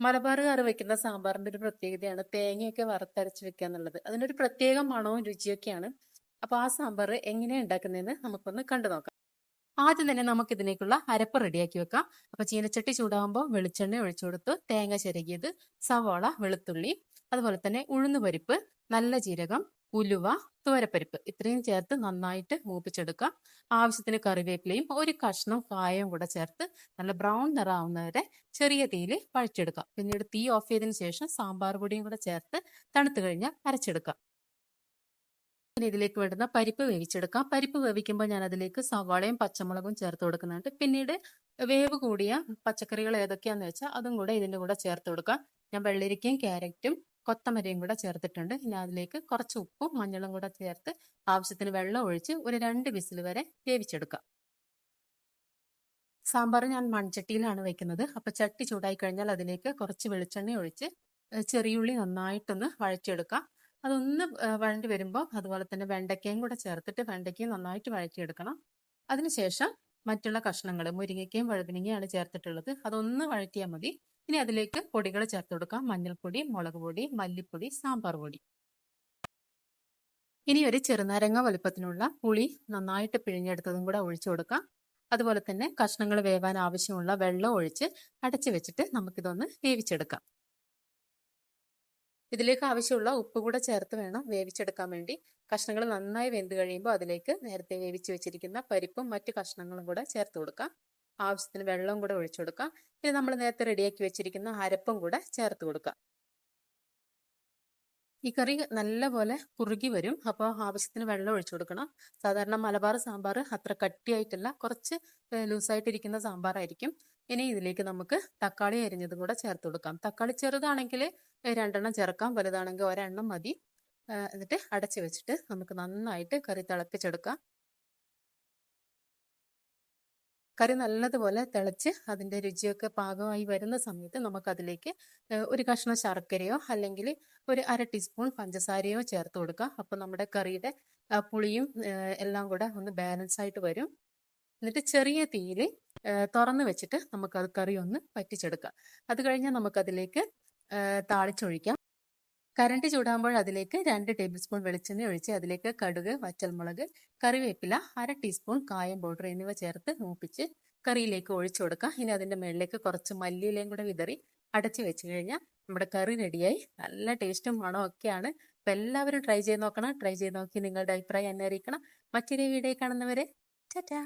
മലബാറുകാർ വെക്കുന്ന സാമ്പാറിന്റെ ഒരു പ്രത്യേകതയാണ് തേങ്ങയൊക്കെ വറുത്തരച്ച് വെക്കുക എന്നുള്ളത്. അതിനൊരു പ്രത്യേക മണവും രുചിയൊക്കെയാണ്. അപ്പൊ ആ സാമ്പാർ എങ്ങനെയാണ് ഉണ്ടാക്കുന്നതെന്ന് നമുക്കൊന്ന് കണ്ടു നോക്കാം. ആദ്യം തന്നെ നമുക്ക് ഇതിനേക്കുള്ള അരപ്പ് റെഡിയാക്കി വെക്കാം. അപ്പൊ ചീനച്ചട്ടി ചൂടാകുമ്പോൾ വെളിച്ചെണ്ണ ഒഴിച്ചു കൊടുത്ത് തേങ്ങ ചിരകിയത് സവാള വെളുത്തുള്ളി അതുപോലെ തന്നെ ഉഴുന്നുപരിപ്പ് നല്ല ജീരകം ഉലുവ തുവരപ്പരിപ്പ് ഇത്രയും ചേർത്ത് നന്നായിട്ട് മൂപ്പിച്ചെടുക്കാം ആവശ്യത്തിന് കറിവേപ്പിലയും ഒരു കഷ്ണം കായവും കൂടെ ചേർത്ത് നല്ല ബ്രൗൺ നിറാവുന്നവരെ ചെറിയ തീയിൽ പഴിച്ചെടുക്കാം പിന്നീട് തീ ഓഫ് ചെയ്തതിന് ശേഷം സാമ്പാർ പൊടിയും കൂടെ ചേർത്ത് തണുത്തു കഴിഞ്ഞാൽ അരച്ചെടുക്കാം പിന്നെ ഇതിലേക്ക് വേണ്ടുന്ന പരിപ്പ് വേവിച്ചെടുക്കാം പരിപ്പ് വേവിക്കുമ്പോൾ ഞാൻ അതിലേക്ക് സവാളയും പച്ചമുളകും ചേർത്ത് കൊടുക്കുന്നുണ്ട്. പിന്നീട് വേവ് കൂടിയ പച്ചക്കറികൾ ഏതൊക്കെയാന്ന് വെച്ചാൽ അതും കൂടെ ഇതിന്റെ കൂടെ ചേർത്ത് കൊടുക്കാം ഞാൻ വെള്ളരിക്കയും ക്യാരറ്റും കൊത്തമരയും കൂടെ ചേർത്തിട്ടുണ്ട്. ഇനി അതിലേക്ക് കുറച്ച് ഉപ്പും മഞ്ഞളും കൂടെ ചേർത്ത് ആവശ്യത്തിന് വെള്ളം ഒഴിച്ച് ഒരു രണ്ട് വിസിൽ വരെ വേവിച്ചെടുക്കാം. സാമ്പാർ ഞാൻ മൺചട്ടിയിലാണ് വെക്കുന്നത്. അപ്പൊ ചട്ടി ചൂടായി കഴിഞ്ഞാൽ അതിലേക്ക് കുറച്ച് വെളിച്ചെണ്ണ ഒഴിച്ച് ചെറിയുള്ളി നന്നായിട്ടൊന്ന് വഴറ്റിയെടുക്കാം. അതൊന്ന് വഴണ്ടി വരുമ്പോൾ അതുപോലെ തന്നെ വെണ്ടയ്ക്കയും കൂടെ ചേർത്തിട്ട് വെണ്ടയ്ക്കയും നന്നായിട്ട് വഴറ്റിയെടുക്കണം. അതിനുശേഷം മറ്റുള്ള കഷ്ണങ്ങൾ മുരിങ്ങയ്ക്കയും വഴുതനങ്ങയാണ് ചേർത്തിട്ടുള്ളത്. അതൊന്ന് വഴറ്റിയാൽ മതി. ഇനി അതിലേക്ക് പൊടികൾ ചേർത്ത് കൊടുക്കാം. മഞ്ഞൾപ്പൊടി മുളക് പൊടി മല്ലിപ്പൊടി സാമ്പാർ പൊടി. ഇനി ഒരു ചെറുനാരങ്ങ വലുപ്പത്തിനുള്ള പുളി നന്നായിട്ട് പിഴിഞ്ഞെടുത്തതും കൂടെ ഒഴിച്ചു കൊടുക്കാം. അതുപോലെ തന്നെ കഷ്ണങ്ങൾ വേവാൻ ആവശ്യമുള്ള വെള്ളം ഒഴിച്ച് അടച്ചു വെച്ചിട്ട് നമുക്കിതൊന്ന് വേവിച്ചെടുക്കാം. ഇതിലേക്ക് ആവശ്യമുള്ള ഉപ്പ് കൂടെ ചേർത്ത് വേണം വേവിച്ചെടുക്കാൻ വേണ്ടി. കഷ്ണങ്ങൾ നന്നായി വെന്ത് കഴിയുമ്പോൾ അതിലേക്ക് നേരത്തെ വേവിച്ച് വെച്ചിരിക്കുന്ന പരിപ്പും മറ്റു കഷ്ണങ്ങളും കൂടെ ചേർത്ത് കൊടുക്കാം. ആവശ്യത്തിന് വെള്ളവും കൂടെ ഒഴിച്ചു കൊടുക്കാം. ഇനി നമ്മൾ നേരത്തെ റെഡിയാക്കി വെച്ചിരിക്കുന്ന അരപ്പും കൂടെ ചേർത്ത് കൊടുക്കാം. ഈ കറി നല്ലപോലെ കുറുകി വരും. അപ്പോൾ ആവശ്യത്തിന് വെള്ളം ഒഴിച്ചു കൊടുക്കണം. സാധാരണ മലബാർ സാമ്പാർ അത്ര കട്ടിയായിട്ടല്ല. കുറച്ച് ലൂസായിട്ടിരിക്കുന്ന സാമ്പാറായിരിക്കും. ഇനി ഇതിലേക്ക് നമുക്ക് തക്കാളി അരിഞ്ഞതും കൂടെ ചേർത്ത് കൊടുക്കാം. തക്കാളി ചെറുതാണെങ്കിൽ രണ്ടെണ്ണം ചേർക്കാം വലുതാണെങ്കിൽ ഒരെണ്ണം മതി. എന്നിട്ട് അടച്ചു വെച്ചിട്ട് നമുക്ക് നന്നായിട്ട് കറി തിളപ്പിച്ചെടുക്കാം. കറി നല്ലതുപോലെ തിളച്ച് അതിന്റെ രുചിയൊക്കെ പാകമായി വരുന്ന സമയത്ത് നമുക്കതിലേക്ക് ഒരു കഷ്ണം ശർക്കരയോ അല്ലെങ്കിൽ ഒരു അര ടീസ്പൂൺ പഞ്ചസാരയോ ചേർത്ത് കൊടുക്കാം. അപ്പോൾ നമ്മുടെ കറിയുടെ പുളിയും എല്ലാം കൂടെ ഒന്ന് ബാലൻസ് ആയിട്ട് വരും. എന്നിട്ട് ചെറിയ തീയിൽ തുറന്ന് വെച്ചിട്ട് നമുക്കത് കറി ഒന്ന് പറ്റിച്ചെടുക്കാം അത് കഴിഞ്ഞാൽ നമുക്കതിലേക്ക് താളിച്ചൊഴിക്കാം. കരണ്ട് ചൂടാകുമ്പോൾ അതിലേക്ക് രണ്ട് ടേബിൾ സ്പൂൺ വെളിച്ചെണ്ണ ഒഴിച്ച് അതിലേക്ക് കടുക് വറ്റൽമുളക് കറിവേപ്പില അര ടീസ്പൂൺ കായം പൗഡർ എന്നിവ ചേർത്ത് മൂപ്പിച്ച് കറിയിലേക്ക് ഒഴിച്ചു കൊടുക്കാം. ഇനി അതിന്റെ മുകളിലേക്ക് കുറച്ച് മല്ലിയിലയും കൂടെ വിതറി അടച്ചു വെച്ച് കഴിഞ്ഞാൽ നമ്മുടെ കറി റെഡിയായി. നല്ല ടേസ്റ്റും മണവും ഒക്കെയാണ്. അപ്പം എല്ലാവരും ട്രൈ ചെയ്ത് നോക്കണം. ട്രൈ ചെയ്ത് നോക്കി നിങ്ങളുടെ അഭിപ്രായം എന്നെ അറിയിക്കണം മറ്റൊരു വീഡിയോ കാണുന്നവരെ ടാറ്റാ.